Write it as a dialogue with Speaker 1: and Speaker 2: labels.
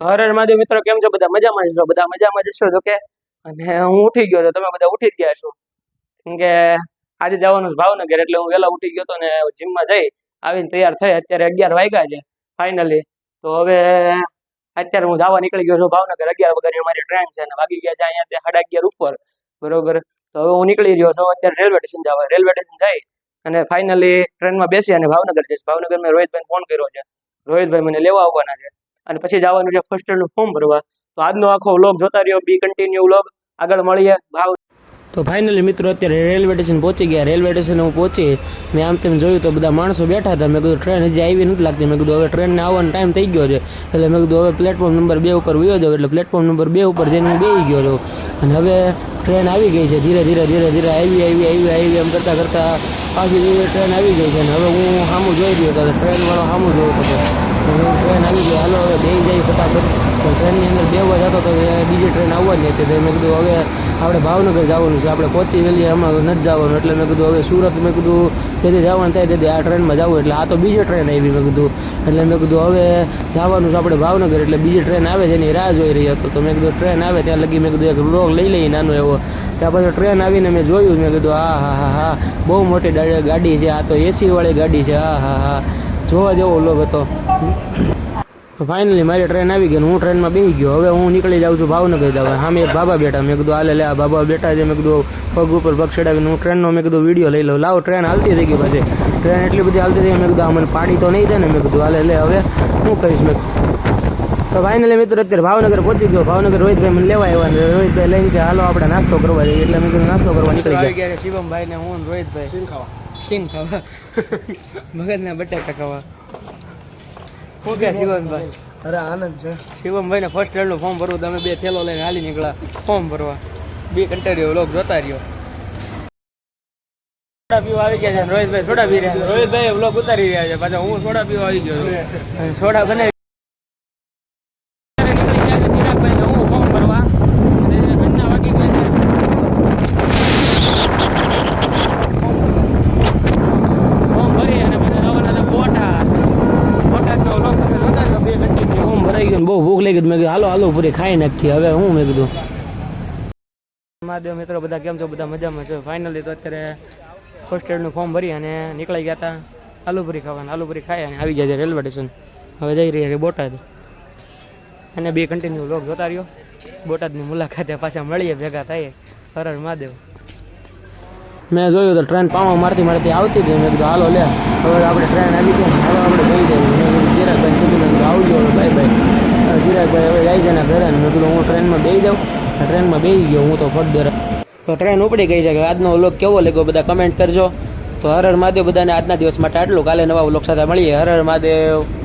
Speaker 1: હર મહાદેવ મિત્રો, કેમ છો? બધા મજામાં છો? બધા મજામાં જશો તો કે અને હું ઉઠી ગયો તો તમે બધા ઉઠી જ ગયા છો. કેમ કે આજે જવાનું ભાવનગર, એટલે હું વહેલા ઉઠી ગયો તો ને જીમમાં જઈ આવીને તૈયાર થઈ. અત્યારે અગિયાર વાગ્યા છે ફાઇનલી તો હવે અત્યારે હું જવા નીકળી ગયો છું ભાવનગર. અગિયાર વગર મારી ટ્રેન છે અને વાગી ગયા છે અહીંયા ત્યાં સાડા અગિયાર ઉપર. બરોબર? તો હવે હું નીકળી રહ્યો છું અત્યારે રેલવે સ્ટેશન જવા. રેલવે સ્ટેશન જઈ અને ફાઇનલી ટ્રેનમાં બેસી અને ભાવનગર જઈશ. ભાવનગર મેં રોહિતભાઈ ફોન કર્યો છે. રોહિતભાઈ મને લેવા આવવાના છે. અને પછી જવાનું છે ફર્સ્ટનું ફોર્મ ભરવા. તો આજનો આખો વ્લોગ જોતા રહ્યો બી કન્ટિન્યુ વ્લોગ આગળ મળીએ. ભાવ તો ફાઇનલી મિત્રો, અત્યારે રેલવે સ્ટેશન પહોંચી ગયા. રેલવે સ્ટેશન હું પહોંચી, મેં આમ તેમ જોયું તો બધા માણસો બેઠા હતા. મેં કીધું ટ્રેન હજી આવી નથી લાગતી. મેં કીધું, હવે ટ્રેનને આવવાનો ટાઈમ થઈ ગયો છે. એટલે મેં કીધું, હવે પ્લેટફોર્મ નંબર બે ઉપર વયો જાવ એટલે પ્લેટફોર્મ નંબર બે ઉપર જઈને હું બેસી ગયો છું. અને હવે ટ્રેન આવી ગઈ છે. ધીરે ધીરે ધીરે ધીરે આવી આવી આવી આવી એમ કરતાં કરતાં પાછી ટ્રેન આવી ગઈ છે. અને હવે હું સામું જોઈ રહ્યો હતો ટ્રેનવાળો સામું જોયો હતો. ટ્રેન આવી ગઈ હાલો હવે બે જાય ફટાફટ તો ટ્રેનની અંદર બેવા જતો તો બીજી ટ્રેન આવવાની હતી તો મેં કીધું હવે આપણે ભાવનગર જવાનું છે આપણે કોચી વેલી આમાં નથી જવાનું એટલે મેં કીધું હવે સુરત મેં કીધું તેથી જવાનું થાય તેથી આ ટ્રેનમાં જવું એટલે આ તો બીજી ટ્રેન આવી મેં કીધું એટલે મેં કીધું હવે જવાનું છે આપણે ભાવનગર એટલે બીજી ટ્રેન આવે છે એની રાહ જોઈ રહી હતો તો મેં કીધું ટ્રેન આવે ત્યાં લગી મેં કીધું એક બ્લોગ લઈ લઈએ નાનો એવો ત્યાં પછી ટ્રેન આવીને મેં જોયું મેં કીધું હા હા હા હા બહુ મોટી ગાડી છે આ તો એસીવાળી ગાડી છે હા હા હા જોવા જેવો લોક હતો. ફાઇનલી મારી ટ્રેન આવી ગઈ હું ટ્રેનમાં બેસી ગયો. હવે હું નીકળી જાઉં છું ભાવનગર જવા. સામે એક બાબા બેઠા. મેં કીધું હાલે લે આ બાબા બેઠા છે. મેં કીધું પગ ઉપર પગ ચડાવીને હું ટ્રેનનો મેં કીધું વીડિયો લઈ લઉં. લાવો ટ્રેન હાલતી થઈ ગઈ પછી. ટ્રેન એટલી બધી હાલતી થઈ મેં કીધું આ મને પાડી તો નહીં દે ને. મેં કીધું હાલે લે હવે હું કરીશ. મેં તો ફાઇનલી મિત્રો અત્યારે ભાવનગર પહોંચી ગયો. ભાવનગર રોહિતભાઈ મને લેવા આવ્યા અને રોહિતભાઈ લઈને કે હાલો આપણે નાસ્તો કરવા જઈએ. એટલે મેં કીધું નાસ્તો કરવા નીકળી ગયા. શિવમભાઈ ને હું રોહિતભાઈ. સિંગ ખાવા? મગજના બટાકા ખાવા. શું કે શિવમભાઈ
Speaker 2: અરે આનંદ છે.
Speaker 1: શિવમભાઈ ને ફર્સ્ટનું ફોર્મ ભરવું તમે બે થેલો લઈને હાલી નીકળ્યા ફોર્મ ભરવા. બે કંટાળ્યો લોક જોતા રહ્યો. સોડા પીવા આવી ગયા છે રોહિતભાઈ સોડા પી રહ્યા છે. રોહિતભાઈ બ્લોગ ઉતારી રહ્યા છે. પાછા હું સોડા પીવા આવી ગયો સોડા બનાવી નીકળી ગયા છે ચિરાગભાઈ ને હું ફોર્મ ભરવા અને ઘરના વાગી ગયા છે ફોર્મ ભરી અને પછી જવાના છે બોટાદ બોટાદનો લોક તમે જોતા રહ્યો બે કન્ટિન્યુ ફોર્મ ભરાઈ ગયું બહુ ભૂખ લાગી મેં કીધું, હાલો હાલો, પૂરી ખાઈ નાખીએ. હવે હું, મેં કીધું, મહાદેવ મિત્રો, બધા કેમ છો? બધા મજામાં છો? ફાઇનલી તો અત્યારે ફર્સ્ટ એડનું ફોર્મ ભરી અને નીકળી ગયા હતા આલુપુરી ખાવાના આલુપુરી ખાઈ અને આવી ગયા છે રેલવે સ્ટેશન. હવે જઈ રહ્યા છે બોટાદ. અને બે કન્ટિન્યુ લોક જોતા રહ્યો. બોટાદની મુલાકાતે પાછા મળીએ, ભેગા થઈએ. હર હર મહાદેવ. મેં જોયું તો ટ્રેન પાવા મારતી મારતી આવતી હતી મેં કીધું, હાલો, લે. હવે આપણે ટ્રેન આવી ગઈ ને હવે આપણે જઈ જઈએ મેં કીધું ચિરાગભાઈ કીધું મેં કીધું આવજો હવે બાય બાય ચિરાગભાઈ હવે જાય છે ને ઘરે ને મેં કીધું હું ટ્રેનમાં બેસી જાઉં. ટ્રેનમાં બેસી ગયો, હું તો ફટદર તો ટ્રેન ઉપડી ગઈ છે કે આજનો વ્લોગ કેવો લાગ્યો બધા કમેન્ટ કરજો. તો હર હર મહાદેવ બધાને આજના દિવસ માટે આટલું. કાલે નવા વ્લોગ સાથે મળીએ. હર હર મહાદેવ.